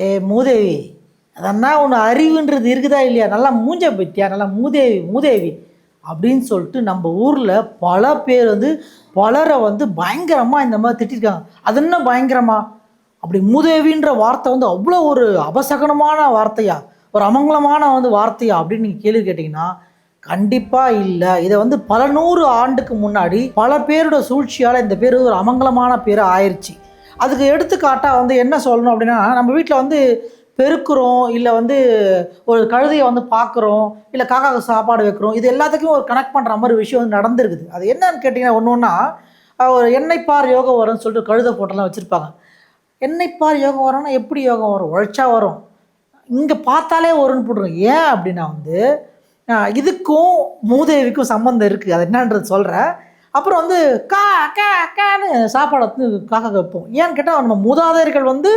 ஏ மூதேவி. அதன்னா ஒன்று அறிவுன்றது இருக்குதா இல்லையா? நல்லா மூஞ்ச பத்தியா நல்லா மூதேவி மூதேவி. அப்படின்னு சொல்லிட்டு நம்ம ஊரில் பல பேர் வந்து பலரை வந்து பயங்கரமாக இந்த மாதிரி திட்டிருக்காங்க. அது என்ன பயங்கரமா? அப்படி மூதேவின்ற வார்த்தை வந்து அவ்வளோ ஒரு அபசகனமான வார்த்தையா? ஒரு அமங்கலமான வந்து வார்த்தையா? அப்படின்னு நீங்கள் கேள்வி கேட்டிங்கன்னா கண்டிப்பாக இல்லை. இதை வந்து பல நூறு ஆண்டுக்கு முன்னாடி பல பேரோட சூழ்ச்சியால் இந்த பேர் ஒரு அமங்கலமான பேர் ஆயிடுச்சு அதுக்கு எடுத்துக்காட்டாக வந்து என்ன சொல்லணும் அப்படின்னா நம்ம வீட்டில் வந்து பெருக்கிறோம் இல்லை வந்து ஒரு கழுதையை வந்து பார்க்குறோம் இல்லை காக்காவுக்கு சாப்பாடு வைக்கிறோம் இது எல்லாத்துக்கும் ஒரு கனெக்ட் பண்ணுற மாதிரி விஷயம் வந்து நடந்திருக்குது. அது என்னன்னு கேட்டிங்கன்னா ஒன்று ஒன்றா ஒரு எண்ணெய்ப்பார் யோகம் வரும்னு சொல்லிட்டு கழுதை போட்டெல்லாம் வச்சுருப்பாங்க. எண்ணெய்ப்பார் யோகம் வரும்னா எப்படி யோகம் வரும்? உழைச்சா வரும். இங்கே பார்த்தாலே வரும்னு போட்டுருங்க ஏன் அப்படின்னா வந்து இதுக்கும் மூதேவிக்கும் சம்மந்தம் இருக்குது அது என்னன்றது சொல்கிறேன் அப்புறம் வந்து கா கா கான்னு சாப்பாடை வந்து காக்கா வைப்போம். ஏன்னு கேட்டால் நம்ம மூதாதையர்கள் வந்து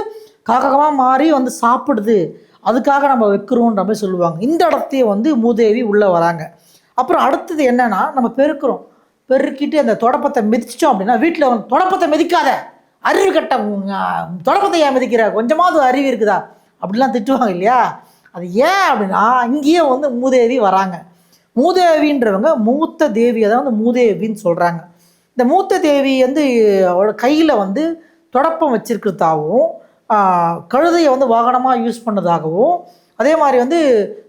காக்காவாக மாறி வந்து சாப்பிடுது. அதுக்காக நம்ம வைக்கிறோன்ற மாதிரி சொல்லுவாங்க. இந்த இடத்தையே வந்து மூதேவி உள்ளே வராங்க. அப்புறம் அடுத்தது என்னென்னா நம்ம பெருக்கிறோம். பெருக்கிட்டு அந்த தொடப்பத்தை மிதிச்சிட்டோம் அப்படின்னா வீட்டில் வந்து தொடப்பத்தை மிதிக்காத. அறிவு கட்ட தொடப்பத்தை ஏன் மிதிக்கிற? கொஞ்சமாவது அறிவு இருக்குதா? அப்படிலாம் திட்டுவாங்க இல்லையா? அது ஏன் அப்படின்னா இங்கேயே வந்து மூதேவி வராங்க. மூதேவின்றவங்க மூத்த தேவி அதாவது மூதேவின்னு சொல்கிறாங்க இந்த மூத்த தேவி வந்து அவளோட கையில் வந்து தொடப்பம் வச்சிருக்கிறதாகவும் கழுதையை வந்து வாகனமாக யூஸ் பண்ணதாகவும் அதே மாதிரி வந்து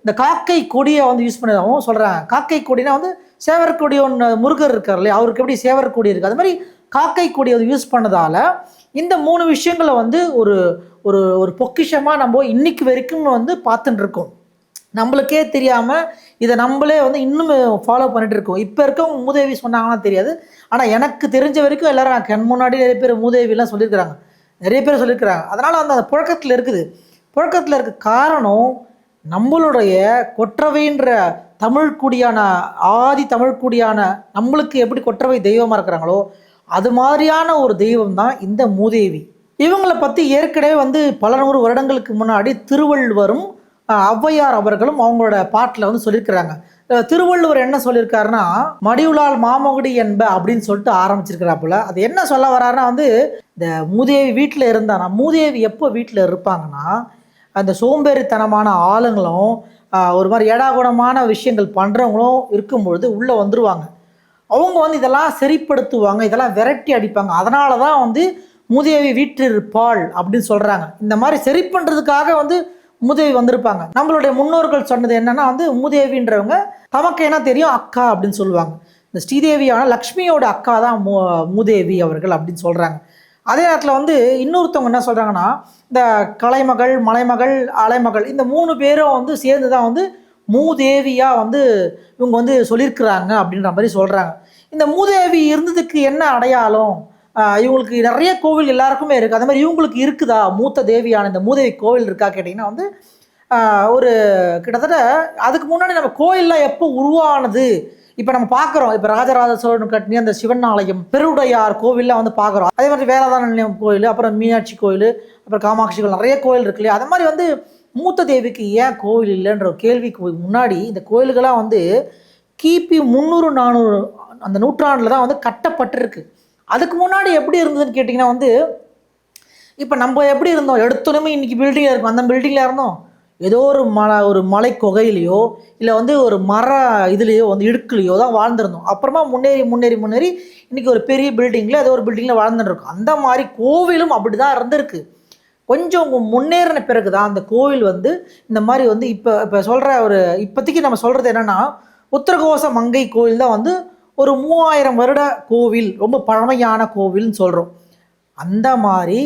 இந்த காக்கை கொடியை வந்து யூஸ் பண்ணதாகவும் சொல்கிறாங்க காக்கை கொடினா வந்து சேவர்கொடி ஒன்று முருகர் இருக்கார் இல்லையா? அவருக்கு எப்படி சேவர்கொடி இருக்குது அது மாதிரி காக்கை கொடி வந்து யூஸ் பண்ணதால் இந்த மூணு விஷயங்களை வந்து ஒரு ஒரு ஒரு பொக்கிஷமாக நம்ம இன்னைக்கு வரைக்கும் வந்து பார்த்துட்டு இருக்கோம். நம்மளுக்கே தெரியாமல் இதை நம்மளே வந்து இன்னும் ஃபாலோ பண்ணிட்டு இருக்கோம். இப்போ இருக்கவங்க மூதேவி சொன்னாங்கன்னா தெரியாது. ஆனால் எனக்கு தெரிஞ்ச வரைக்கும் எல்லாரும் நான் கண் முன்னாடி நிறைய பேர் மூதேவிலாம் சொல்லியிருக்கிறாங்க. நிறைய பேர் சொல்லியிருக்கிறாங்க. அதனால் அந்த புழக்கத்தில் இருக்குது. புழக்கத்தில் இருக்க காரணம் நம்மளுடைய கொற்றவைன்ற தமிழ் குடியான ஆதி தமிழ் குடியான நம்மளுக்கு எப்படி கொற்றவை தெய்வமாக இருக்கிறாங்களோ அது மாதிரியான ஒரு தெய்வம் தான் இந்த மூதேவி. இவங்களை பற்றி ஏற்கனவே வந்து பல நூறு வருடங்களுக்கு முன்னாடி திருவள்ளுவரும் ஔவையார் அவர்களும் அவங்களோட பாட்டில் வந்து சொல்லியிருக்கிறாங்க. திருவள்ளுவர் என்ன சொல்லியிருக்காருன்னா மடியுளால் மாமகுடி என்ப அப்படின்னு சொல்லிட்டு ஆரம்பிச்சிருக்கிறாப்புல. அது என்ன சொல்ல வர்றாருன்னா வந்து இந்த மூதேவி வீட்டில் இருந்தானா மூதேவி எப்போ வீட்டில் இருப்பாங்கன்னா அந்த சோம்பேறித்தனமான ஆளுங்களும் ஒரு மாதிரி ஏடாகுடமான விஷயங்கள் பண்ணுறவங்களும் இருக்கும்பொழுது உள்ளே வந்துடுவாங்க அவங்க வந்து இதெல்லாம் சரிப்படுத்துவாங்க இதெல்லாம் விரட்டி அடிப்பாங்க. அதனால தான் வந்து மூதேவி வீட்டில் இருப்பாள் அப்படின்னு சொல்கிறாங்க இந்த மாதிரி சரி பண்ணுறதுக்காக வந்து மூதேவி வந்திருப்பாங்க. நம்மளுடைய முன்னோர்கள் சொன்னது என்னன்னா வந்து மூதேவின்றவங்க தமக்கு என்ன தெரியும்? அக்கா அப்படின்னு சொல்லுவாங்க. இந்த ஸ்ரீதேவியான லக்ஷ்மியோட அக்கா தான் மூ மூதேவி அவர்கள் அப்படின்னு சொல்கிறாங்க அதே நேரத்தில் வந்து இன்னொருத்தவங்க என்ன சொல்கிறாங்கன்னா இந்த கலைமகள் மலைமகள் அலைமகள் இந்த மூணு பேரும் வந்து சேர்ந்து தான் வந்து மூதேவியாக வந்து இவங்க வந்து சொல்லியிருக்கிறாங்க அப்படின்ற மாதிரி சொல்கிறாங்க இந்த மூதேவி இருந்ததுக்கு என்ன அடையாளம்? இவங்களுக்கு நிறைய கோவில் எல்லாருக்குமே இருக்குது அதே மாதிரி இவங்களுக்கு இருக்குதா? மூத்த தேவியான இந்த மூதேவி கோவில் இருக்கா கேட்டிங்கன்னா வந்து ஒரு கிட்டத்தட்ட அதுக்கு முன்னாடி நம்ம கோயிலெலாம் எப்போ உருவானது? இப்போ நம்ம பார்க்குறோம் இப்போ ராஜராஜ சோழன் கட்டின அந்த சிவன் ஆலயம் பெருவுடையார் கோவில்லாம் வந்து பார்க்குறோம் அதே மாதிரி வேளாதான நிலையம் கோயில் அப்புறம் மீனாட்சி கோயில் அப்புறம் காமாட்சி கோயில் நிறைய கோயில் இருக்கு இல்லையா? அது மாதிரி வந்து மூத்த தேவிக்கு ஏன் கோவில் இல்லைன்ற ஒரு கேள்விக்கு முன்னாடி இந்த கோயில்கள்லாம் வந்து கிபி முந்நூறு நானூறு அந்த நூற்றாண்டில் தான் வந்து கட்டப்பட்டிருக்கு. அதுக்கு முன்னாடி எப்படி இருந்ததுன்னு கேட்டிங்கன்னா வந்து இப்போ நம்ம எப்படி இருந்தோம்? எடுத்தோடனே இன்றைக்கி பில்டிங்கில் இருக்கும். அந்த பில்டிங்கில் இருந்தோம் ஏதோ ஒரு மலை ஒரு மலை குகையிலையோ இல்லை வந்து ஒரு மர இதுலேயோ வந்து இடுக்குலையோ தான் வாழ்ந்துருந்தோம். அப்புறமா முன்னேறி முன்னேறி முன்னேறி இன்றைக்கி ஒரு பெரிய பில்டிங்கில் ஏதோ ஒரு பில்டிங்கில் வாழ்ந்துட்டுருக்கோம் அந்த மாதிரி கோவிலும் அப்படி தான் இருந்திருக்கு. கொஞ்சம் முன்னேறின பிறகு தான் அந்த கோவில் வந்து இந்த மாதிரி வந்து இப்போ இப்போ சொல்கிற ஒரு இப்போதைக்கு நம்ம சொல்கிறது என்னென்னா உத்தரகோச மங்கை கோவில் தான் வந்து ஒரு மூவாயிரம் வருட கோவில் ரொம்ப பழமையான கோவில்னு சொல்கிறோம் அந்த மாதிரி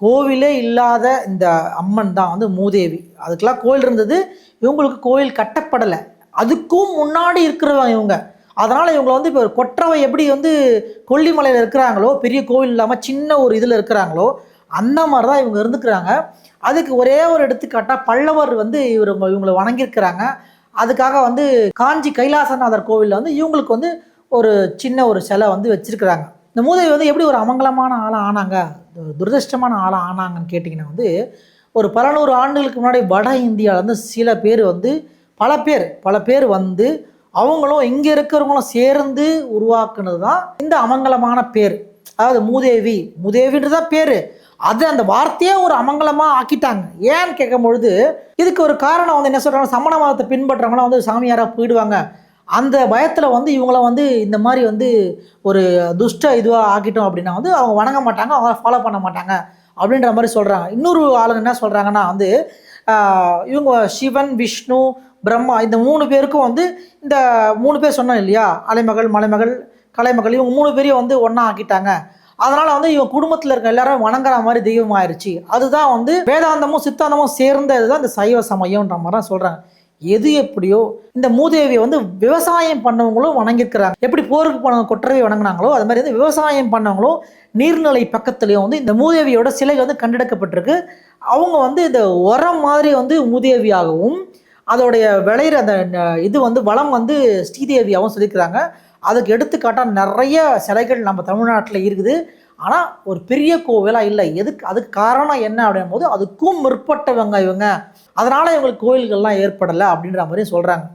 கோவிலே இல்லாத இந்த அம்மன் தான் வந்து மூதேவி. அதுக்கெல்லாம் கோயில் இருந்தது இவங்களுக்கு கோயில் கட்டப்படலை. அதுக்கும் முன்னாடி இருக்கிறவங்க இவங்க. அதனால் இவங்களை வந்து இப்போ கொற்றவை எப்படி வந்து கொல்லிமலையில் இருக்கிறாங்களோ பெரிய கோவில் இல்லாமல் சின்ன ஒரு இதில் இருக்கிறாங்களோ அந்த மாதிரி தான் இவங்க இருந்துக்கிறாங்க. அதுக்கு ஒரே ஒரு எடுத்துக்காட்டாக பல்லவர் வந்து இவர் இவங்களை வணங்கியிருக்கிறாங்க. அதுக்காக வந்து காஞ்சி கைலாசநாதர் கோவிலில் வந்து இவங்களுக்கு வந்து ஒரு சின்ன ஒரு சிலை வந்து வச்சுருக்குறாங்க. இந்த மூதேவி வந்து எப்படி ஒரு அமங்கலமான ஆளாக ஆனாங்க? துரதிருஷ்டமான ஆளாக ஆனாங்கன்னு கேட்டிங்கன்னா வந்து ஒரு பல நூறு ஆண்டுகளுக்கு முன்னாடி வட இந்தியாவில் வந்து சில பேர் வந்து பல பேர் பல பேர் வந்து அவங்களும் இங்கே இருக்கிறவங்களும் சேர்ந்து உருவாக்குனது தான் இந்த அமங்கலமான பேர். அதாவது மூதேவி. மூதேவின்றது தான் பேர். அது அந்த வார்த்தையே ஒரு அமங்கலமாக ஆக்கிட்டாங்க. ஏன்னு கேட்கும்பொழுது இதுக்கு ஒரு காரணம் வந்து என்ன சொல்கிறாங்க சமண மதத்தை பின்பற்றவங்களாம் வந்து சாமியாராக போயிடுவாங்க. அந்த பயத்தில் வந்து இவங்கள வந்து இந்த மாதிரி வந்து ஒரு துஷ்ட இதுவாக ஆக்கிட்டோம் அப்படின்னா வந்து அவங்க வணங்க மாட்டாங்க அவங்க ஃபாலோ பண்ண மாட்டாங்க அப்படின்ற மாதிரி சொல்கிறாங்க இன்னொரு ஆளுங்க என்ன சொல்கிறாங்கன்னா வந்து இவங்க சிவன் விஷ்ணு பிரம்மா இந்த மூணு பேருக்கும் வந்து இந்த மூணு பேர் சொன்னோம் இல்லையா? அலைமகள் மலைமகள் கலைமகள் இவங்க மூணு பேரையும் வந்து ஒன்றா ஆக்கிட்டாங்க. அதனால் வந்து இவன் குடும்பத்தில் இருக்க எல்லாரும் வணங்குற மாதிரி தெய்வம் ஆயிடுச்சு அதுதான் வந்து வேதாந்தமும் சித்தாந்தமும் சேர்ந்த இதுதான் இந்த சைவ சமயம்ன்ற மாதிரி தான் சொல்கிறாங்க எது எப்படியோ இந்த மூதேவியை வந்து விவசாயம் பண்ணவங்களும் வணங்கியிருக்கிறாங்க. எப்படி போருக்கு போன கொற்றவை வணங்கினாங்களோ அது மாதிரி வந்து விவசாயம் பண்ணவங்களும் நீர்நிலை பக்கத்துலேயும் வந்து இந்த மூதேவியோட சிலை வந்து கண்டெடுக்கப்பட்டிருக்கு. அவங்க வந்து இந்த உரம் மாதிரி வந்து மூதேவியாகவும் அதோடைய விளையிற அந்த இது வந்து வளம் வந்து ஸ்ரீதேவியாகவும் சொல்லியிருக்கிறாங்க. அதுக்கு எடுத்துக்காட்டாக நிறைய சிலைகள் நம்ம தமிழ்நாட்டில் இருக்குது. ஆனால் ஒரு பெரிய கோவிலாக இல்லை. எதுக்கு அதுக்கு காரணம் என்ன அப்படின் போது அதுக்கும் முற்பட்டவங்க இவங்க. அதனால் இவங்களுக்கு கோயில்கள்லாம் ஏற்படலை அப்படின்ற மாதிரி சொல்கிறாங்க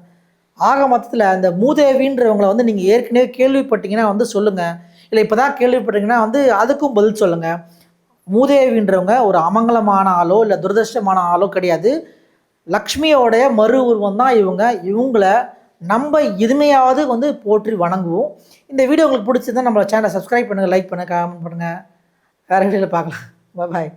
ஆக மொத்தத்தில் அந்த மூதேவின்றவங்களை வந்து நீங்கள் ஏற்கனவே கேள்விப்பட்டீங்கன்னா வந்து சொல்லுங்கள் இல்லை இப்போ தான் கேள்விப்பட்டீங்கன்னா வந்து அதுக்கும் பதில் சொல்லுங்கள் மூதேவின்றவங்க ஒரு அமங்கலமான ஆளோ இல்லை துரதிருஷ்டமான ஆளோ கிடையாது. லக்ஷ்மியோடைய மறு உருவம் தான் இவங்க. இவங்கள நம்ம எதுமையாவது வந்து போற்றி வணங்குவோம். இந்த வீடியோ உங்களுக்கு பிடிச்சிருந்தா நம்மளோட சேனலை சப்ஸ்கிரைப் பண்ணுங்கள் லைக் பண்ணுங்கள் கமெண்ட் பண்ணுங்கள் வேறு வீடியோவில் பார்க்கலாம். பாய்